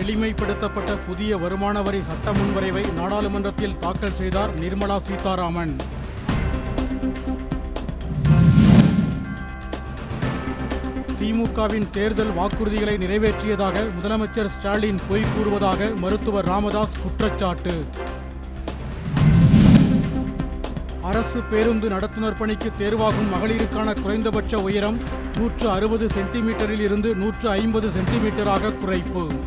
எளிமைப்படுத்தப்பட்ட புதிய வருமான வரி சட்ட முன்வரைவை நாடாளுமன்றத்தில் தாக்கல் செய்தார் நிர்மலா சீதாராமன். திமுகவின் தேர்தல் வாக்குறுதிகளை நிறைவேற்றியதாக முதலமைச்சர் ஸ்டாலின் பொய் கூறுவதாக மருத்துவர் ராமதாஸ் குற்றச்சாட்டு. அரசு பேருந்து நடத்துனர் பணிக்கு தேர்வாகும் மகளிருக்கான குறைந்தபட்ச உயரம் நூற்று அறுபது சென்டிமீட்டரில் இருந்து நூற்று ஐம்பது சென்டிமீட்டராக குறைப்பு.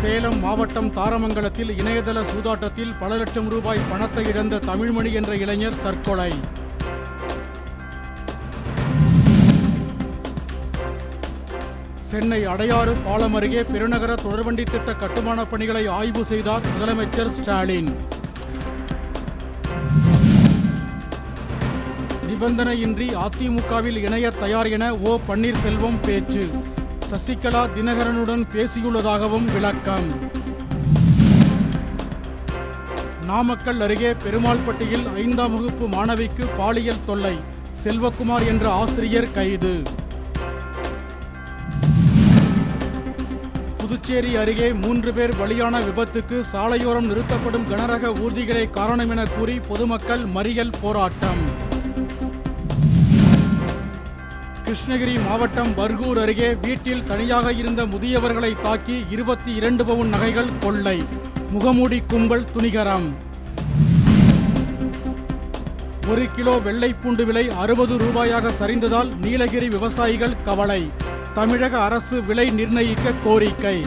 சேலம் மாவட்டம் தாரமங்கலத்தில் இணையதள சூதாட்டத்தில் பல லட்சம் ரூபாய் பணத்தை இழந்த தமிழ்மணி என்ற இளைஞர் தற்கொலை. சென்னை அடையாறு பாலம் அருகே பெருநகர தொடர்வண்டி திட்ட கட்டுமானப் பணிகளை ஆய்வு செய்தார் முதலமைச்சர் ஸ்டாலின். நிபந்தனையின்றி அதிமுகவில் இணைய தயார் என ஓ பன்னீர்செல்வம் பேச்சு. சசிகலா தினகரனுடன் பேசியுள்ளதாகவும் விளக்கம். நாமக்கல் அருகே பெருமாள்பட்டியில் ஐந்தாம் வகுப்பு மாணவிக்கு பாலியல் தொல்லை செல்வகுமார் என்ற ஆசிரியர் கைது. புதுச்சேரி அருகே மூன்று பேர் பலியான விபத்துக்கு சாலையோரம் நிறுத்தப்படும் கனரக ஊர்திகளே காரணம் என கூறி பொதுமக்கள் மறியல் போராட்டம். கிருஷ்ணகிரி மாவட்டம் பர்கூர் அருகே வீட்டில் தனியாக இருந்த முதியவர்களை தாக்கி இருபத்தி இரண்டு பவுன் நகைகள் கொள்ளை. முகமூடி கும்பல் துணிகரம். ஒரு கிலோ வெள்ளைப்பூண்டு விலை அறுபது ரூபாயாக சரிந்ததால் நீலகிரி விவசாயிகள் கவலை. தமிழக அரசு விலை நிர்ணயிக்க கோரிக்கை.